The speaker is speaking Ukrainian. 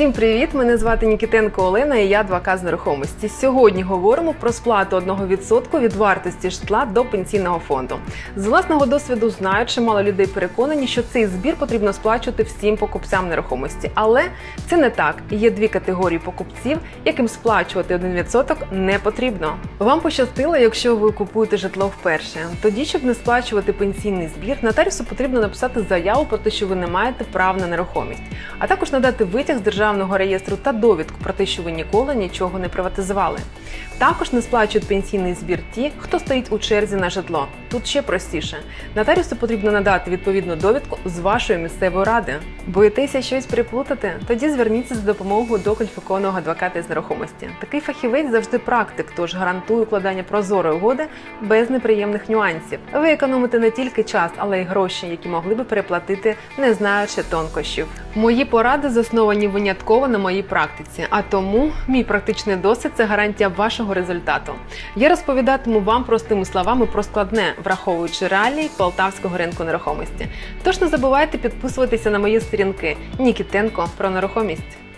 Всім привіт! Мене звати Нікітенко Олена і я адвокат з нерухомості. Сьогодні говоримо про сплату 1% від вартості житла до пенсійного фонду. З власного досвіду знаю, чимало людей переконані, що цей збір потрібно сплачувати всім покупцям нерухомості. Але це не так. Є дві категорії покупців, яким сплачувати 1% не потрібно. Вам пощастило, якщо ви купуєте житло вперше. Тоді, щоб не сплачувати пенсійний збір, нотаріусу потрібно написати заяву про те, що ви не маєте прав на нерухомість, а також надати витяг з державного реєстру та довідку про те, що ви ніколи нічого не приватизували. Також не сплачують пенсійний збір ті, хто стоїть у черзі на житло. Тут ще простіше. Нотаріусу потрібно надати відповідну довідку з вашої місцевої ради. Боїтеся щось приплутати? Тоді зверніться за допомогою до кваліфікованого адвоката з нерухомості. Такий фахівець завжди практик, тож гарантує укладання прозорої угоди без неприємних нюансів. Ви економите не тільки час, але й гроші, які могли би переплатити, не знаючи тонкощів. Мої поради засновані винятково на моїй практиці, а тому мій практичний досвід це гарантія вашого результату. Я розповідатиму вам простими словами про складне, враховуючи реалії полтавського ринку нерухомості. Тож не забувайте підписуватися на мої сторінки Нікітенко про нерухомість.